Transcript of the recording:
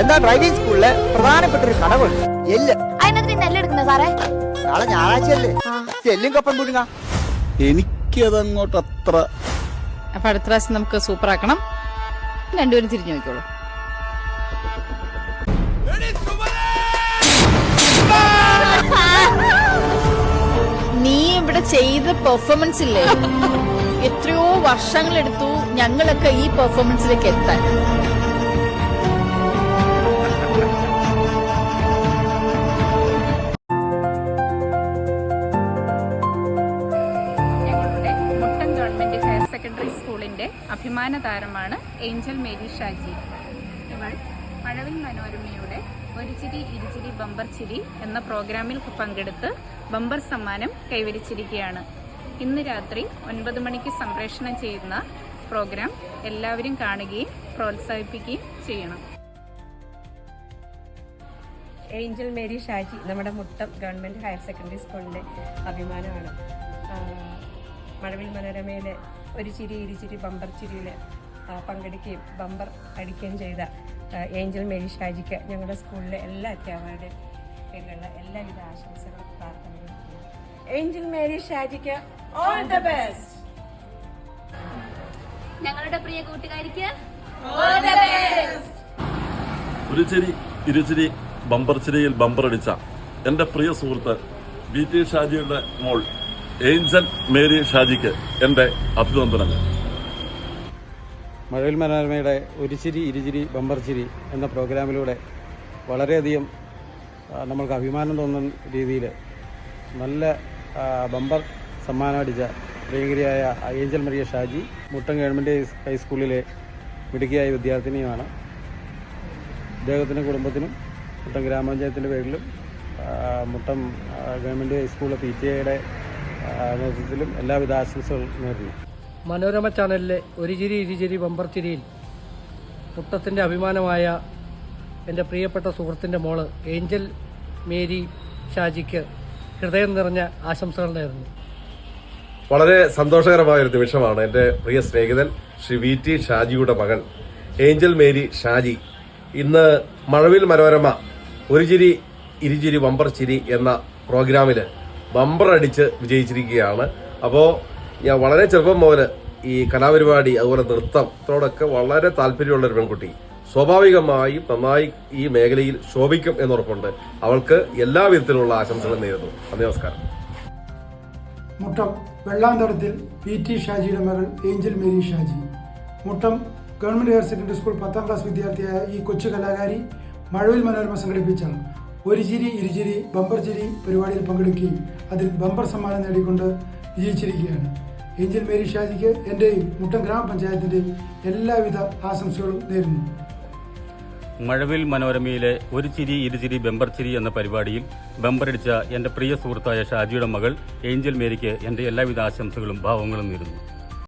എന്താ ഡ്രൈവിംഗ് സ്കൂളിലെ പ്രധാനപ്പെട്ട ഒരു കടവുണ്ട് എല്ല്. അതിനകത്ത് നെല്ലെടുക്കുന്ന സാറേ? നാളെ ഞായറാഴ്ചയല്ലേ എല്ലും കപ്പൻ പുഴുങ്ങ. എനിക്കതങ്ങോട്ട് അത്ര അപ്പൊ അടുത്ത പ്രാവശ്യം നമുക്ക് സൂപ്പർ ആക്കണം രണ്ടുപേരും തിരിഞ്ഞു നോക്കിക്കോളൂ. നീ ഇവിടെ ചെയ്ത പെർഫോമൻസ് ഇല്ലേ? എത്രയോ വർഷങ്ങളെടുത്തു ഞങ്ങളൊക്കെ ഈ പെർഫോമൻസിലേക്ക് എത്താൻ. സെക്കൻഡറി സ്കൂളിന്റെ അഭിമാന താരമാണ് ഏഞ്ചൽ മേരി ഷാജി. ഇവൾ മഴവിൽ മനോരമയുടെ ഒരു ചിരി ഇരുചിരി ബമ്പർ ചിരി എന്ന പ്രോഗ്രാമിൽ പങ്കെടുത്ത് ബമ്പർ സമ്മാനം കൈവരിച്ചിരിക്കുകയാണ്. ഇന്ന് രാത്രി ഒൻപത് മണിക്ക് സംപ്രേഷണം ചെയ്യുന്ന പ്രോഗ്രാം എല്ലാവരും കാണുകയും പ്രോത്സാഹിപ്പിക്കുകയും ചെയ്യണം. ഏഞ്ചൽ മേരി ഷാജി നമ്മുടെ മുട്ടം ഗവൺമെന്റ് ഹയർ സെക്കൻഡറി സ്കൂളിന്റെ അഭിമാനമാണ്. മഴവിൽ മനോരമയിലെ ഒരു ചിരി ഇരുചിരി ബമ്പർ ചിരിയിൽ പങ്കെടുക്കുകയും ബമ്പർ അടിക്കുകയും ചെയ്ത ഏഞ്ചൽ മേരി ഷാജിക്ക് ഞങ്ങളുടെ സ്കൂളിലെ എല്ലാ അധ്യാപകരുടെയും പേരിലുള്ള എല്ലാവിധ ആശംസകളും പ്രാർത്ഥനകളും ഏഞ്ചൽ മേരി ഷാജിക്ക് ഓൾ ദ ബെസ്റ്റ് ഞങ്ങളുടെ പ്രിയ കൂട്ടുകാരിക്ക് ഒരു ചിരി ഇരുചിരി ബമ്പർ ചിരിയിൽ ബമ്പറടിച്ച എന്റെ പ്രിയ സുഹൃത്ത് ബി ടി ഷാജിയുടെ മോൾ ഏഞ്ചൽ മേരി ഷാജിക്ക് എന്റെ അഭിനന്ദനങ്ങൾ. മഴവിൽ മനോരമയുടെ ഒരു ചിരി ഇരുചിരി ബമ്പർ ചിരി എന്ന പ്രോഗ്രാമിലൂടെ വളരെയധികം നമ്മൾക്ക് അഭിമാനം തോന്നുന്ന രീതിയിൽ നല്ല ബമ്പർ സമ്മാനം അടിച്ച പ്രിയങ്കരിയായ Angel Maria Shaji Muttom government ഹൈസ്കൂളിലെ മിടുക്കിയായ വിദ്യാർത്ഥിനിയുമാണ്. അദ്ദേഹത്തിനും കുടുംബത്തിനും മുട്ടം ഗ്രാമപഞ്ചായത്തിന്റെ പേരിലും മുട്ടം ഗവൺമെന്റ് ഹൈസ്കൂളിലെ പി ടി എയുടെ നേതൃത്വത്തിലും എല്ലാവിധ ആശംസകളും നേരുന്നു. മനോരമ ചാനലിലെ ഒരു ചിരി ഇരുചിരി ബമ്പർ ചിരിയിൽ മുട്ടത്തിന്റെ അഭിമാനമായ എന്റെ പ്രിയപ്പെട്ട സുഹൃത്തിന്റെ മോൾ ഏഞ്ചൽ മേരി ഷാജിക്ക് ഹൃദയം നിറഞ്ഞ ആശംസകൾ നേരുന്നു. വളരെ സന്തോഷകരമായ ഒരു നിമിഷമാണ് എന്റെ പ്രിയ സ്നേഹിതൻ ശ്രീ വി ടി ഷാജിയുടെ മകൾ ഏഞ്ചൽ മേരി ഷാജി. ഇന്ന് മഴവിൽ മനോരമ ഒരു ചിരി ഇരുചിരി വമ്പർ ചിരി എന്ന പ്രോഗ്രാമിൽ ബമ്പർ അടിച്ച് വിജയിച്ചിരിക്കുകയാണ്. അപ്പോൾ ഞാൻ വളരെ ചെറുപ്പം മുതൽ ഈ കലാപരിപാടി അതുപോലെ നൃത്തത്തോടൊക്കെ വളരെ താല്പര്യമുള്ള ഒരു പെൺകുട്ടി. സ്വാഭാവികമായും നന്നായി ഈ മേഖലയിൽ ശോഭിക്കും എന്നുറപ്പുണ്ട് അവൾക്ക് എല്ലാ വിധത്തിലുള്ള ആശംസകളും നേരുന്നു. നമസ്കാരം. മുട്ടം വെള്ളാന്തടത്തിൽ പി ടി ഷാജിയുടെ മകൾ Angel Mary Shaji. Muttom government higher secondary school പത്താം ക്ലാസ് വിദ്യാർത്ഥിയായ ഈ കൊച്ചു കലാകാരി മഴവിൽ മനോരമ സംഘടിപ്പിച്ച ഒരു ചിരി ഇരുചിരി ബമ്പർ ചിരി പരിപാടിയിൽ പങ്കെടുക്കുകയും അതിൽ ബമ്പർ സമ്മാനം നേടിക്കൊണ്ട് വിജയിച്ചിരിക്കുകയാണ്. ഏഞ്ചൽ മേരി ഷാജിക്ക് എന്റെയും മുട്ടം ഗ്രാമപഞ്ചായത്തിന്റെയും എല്ലാവിധ ആശംസകളും നേരുന്നു. മഴവിൽ മനോരമയിലെ ഒരു ചിരി ഇരുചിരി ബെമ്പർ ചിരി എന്ന പരിപാടിയിൽ ബെമ്പറടിച്ച എന്റെ പ്രിയ സുഹൃത്തായ ഷാജിയുടെ മകൾ ഏഞ്ചൽ മേരിക്ക് എന്റെ എല്ലാവിധ ആശംസകളും ഭാവങ്ങളും നേരുന്നു.